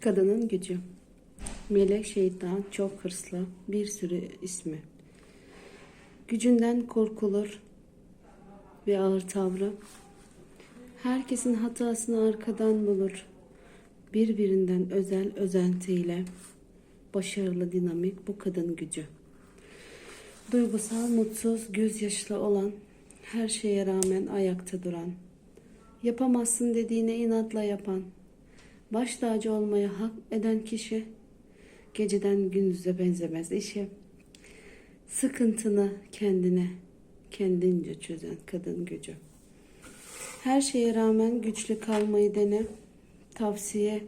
Kadının gücü. Melek şeytan çok hırslı bir sürü ismi. Gücünden korkulur ve ağır tavrı. Herkesin hatasını arkadan bulur. Birbirinden özel özentiyle başarılı dinamik bu kadın gücü. Duygusal, mutsuz, gözyaşlı olan, her şeye rağmen ayakta duran, yapamazsın dediğine inatla yapan, baş tacı olmaya hak eden kişi, geceden gündüze benzemez işi, sıkıntını kendine, kendince çözen kadın gücü. Her şeye rağmen güçlü kalmayı dene, tavsiye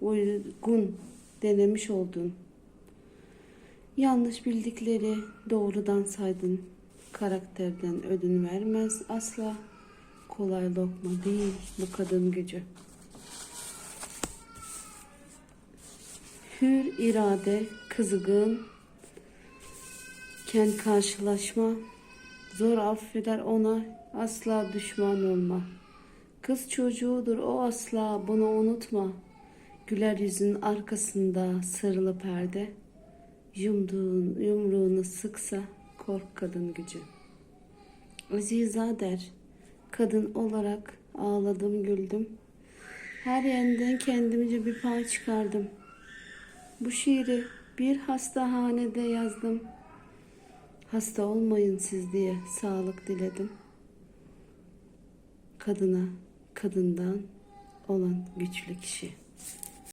uygun denemiş oldun. Yanlış bildikleri doğrudan saydın. Karakterden ödün vermez asla. Kolay lokma değil bu kadın gücü. Hür irade, kızgın, ken karşılaşma, zor affeder ona, asla düşman olma. Kız çocuğudur o asla bunu unutma. Güler yüzün arkasında sırlı perde. Yumduğun yumruğunu sıksa kork kadın gücü. Aziza der, kadın olarak ağladım güldüm. Her yerden kendimce bir pay çıkardım. Bu şiiri bir hastahanede yazdım. Hasta olmayın siz diye sağlık diledim. Kadına, kadından olan güçlü kişi.